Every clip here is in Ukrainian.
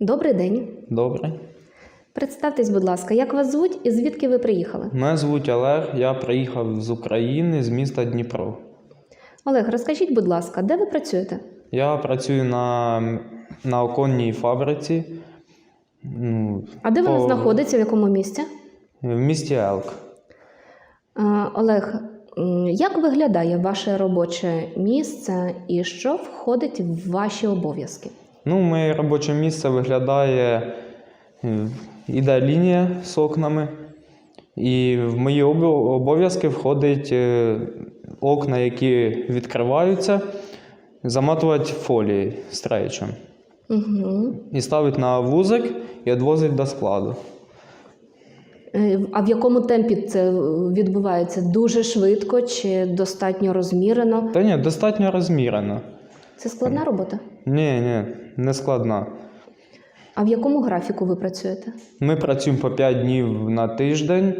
Добрий день. Добре. Представтесь, будь ласка, як вас звуть і звідки ви приїхали? Мене звуть Олег, я приїхав з України, з міста Дніпро. Олег, розкажіть, будь ласка, де ви працюєте? Я працюю на, на оконній фабриці ну, А де вона знаходиться, в якому місці? в місті Елк. Е, Олег, як виглядає ваше робоче місце і що входить в ваші обов'язки? Ну, моє робоче місце виглядає, е, іде лінія з окнами, і в мої обов'язки входить е, окна, які відкриваються, заматувати фолією стрейчем. Угу. І ставить на вузик і відвозить до складу. А в якому темпі це відбувається? Дуже швидко чи достатньо розмірено? Та ні, достатньо розмірено. Це складна робота. Ні, ні, не складна. А в якому графіку ви працюєте? Ми працюємо по 5 днів на тиждень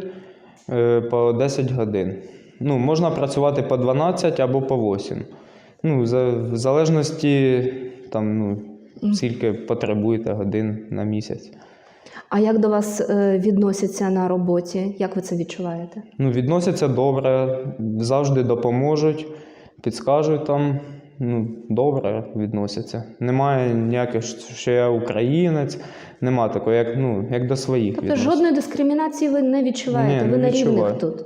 е, по 10 годин. Ну, можна працювати по 12 або по 8. Ну, в залежності там, ну, скільки потребуєте годин на місяць. А як до вас е, відносяться на роботі? Як ви це відчуваєте? Ну, відносяться добре, завжди допоможуть, підскажуть там. Ну, добре відносяться. Немає ніяких, що я українець, нема такого, як, ну, як до своїх Тобто жодної дискримінації ви не відчуваєте, Ні, ви не на рівних тут.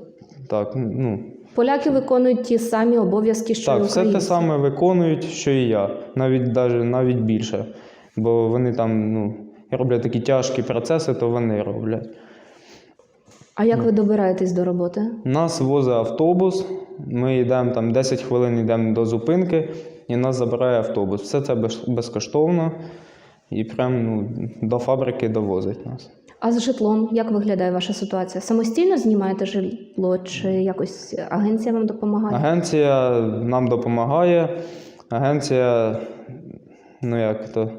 Так, ну, Поляки виконують ті самі обов'язки, що так, й все те саме виконують, що і я, навіть, даже, навіть більше. Бо вони там ну, роблять такі тяжкі процеси, то вони роблять. А як ви добираєтесь до роботи? Нас возить автобус, ми йдемо там 10 хвилин йдемо до зупинки, і нас забирає автобус. Все це безкоштовно і прям ну, до фабрики довозить нас. А з житлом як виглядає ваша ситуація? Самостійно знімаєте житло, чи якось агенція вам допомагає? Агенція нам допомагає. Агенція, ну як то.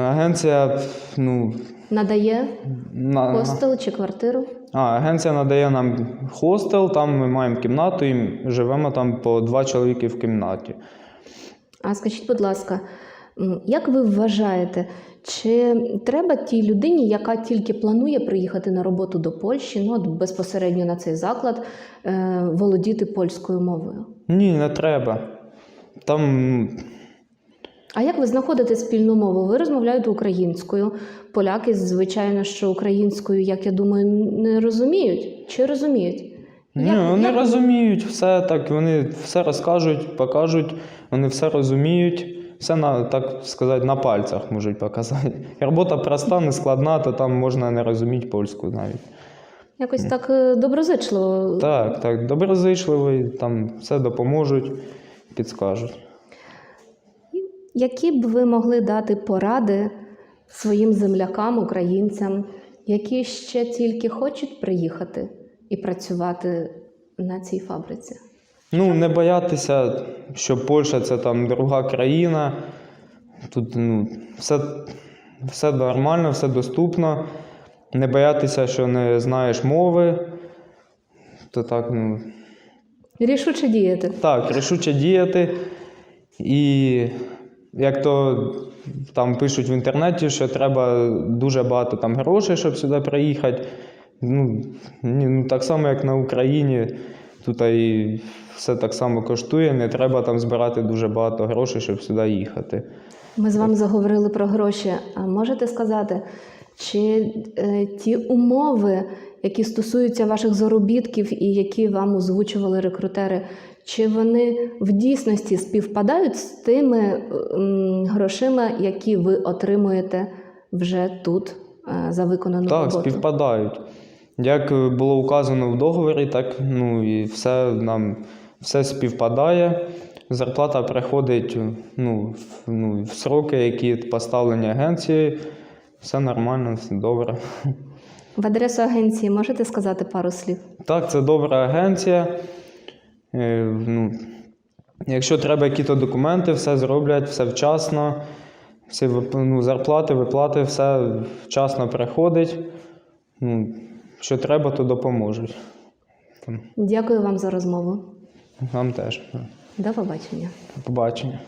Агенція, ну, Надає на, хостел чи квартиру? а, агенція надає нам хостел, там ми маємо кімнату і живемо там по два чоловіки в кімнаті. А скажіть, будь ласка, як ви вважаєте, чи треба тій людині, яка тільки планує приїхати на роботу до Польщі, ну от безпосередньо на цей заклад, е, володіти польською мовою? Ні, не треба. Там А як ви знаходите спільну мову? Ви розмовляєте українською. Поляки, звичайно, що українською, як я думаю, не розуміють чи розуміють? Ні, Як- вони як розуміють все так, вони все розкажуть, покажуть, вони все розуміють, все на так сказати, на пальцях можуть показати. Робота проста, не складна, то там можна не розуміти польську навіть. Якось так е, доброзичливо. Так, так, доброзичливий, там все допоможуть, підскажуть. Які б ви могли дати поради своїм землякам, українцям, які ще тільки хочуть приїхати і працювати на цій фабриці? Ну, не боятися, що Польща це там друга країна. Тут ну, все, все нормально, все доступно. Не боятися, що не знаєш мови. То так, ну, Рішуче діяти. так, рішуче діяти. І як то там пишуть в інтернеті, що треба дуже багато там грошей, щоб сюди приїхати. Ну, ну так само, як на Україні, тут і все так само коштує, не треба там збирати дуже багато грошей, щоб сюди їхати. Ми з вами заговорили про гроші. А можете сказати, чи е, ті умови, які стосуються ваших заробітків і які вам озвучували рекрутери, чи вони в дійсності співпадають з тими грошима, які ви отримуєте вже тут е, за виконану Так, роботу? співпадають. Як е, було указано в договорі, так ну і все нам все співпадає. Зарплата приходить ну, в, ну, в сроки, які поставлені агенцією. Все нормально, все добре. В адресу агенції можете сказати пару слів? Так, це добра агенція. Е, ну, якщо треба якісь документи, все зроблять, все вчасно. Всі ну, зарплати, виплати, все вчасно приходить. Ну, що треба, то допоможуть. Там, Дякую вам за розмову. нам теж. До побачення. До побачення.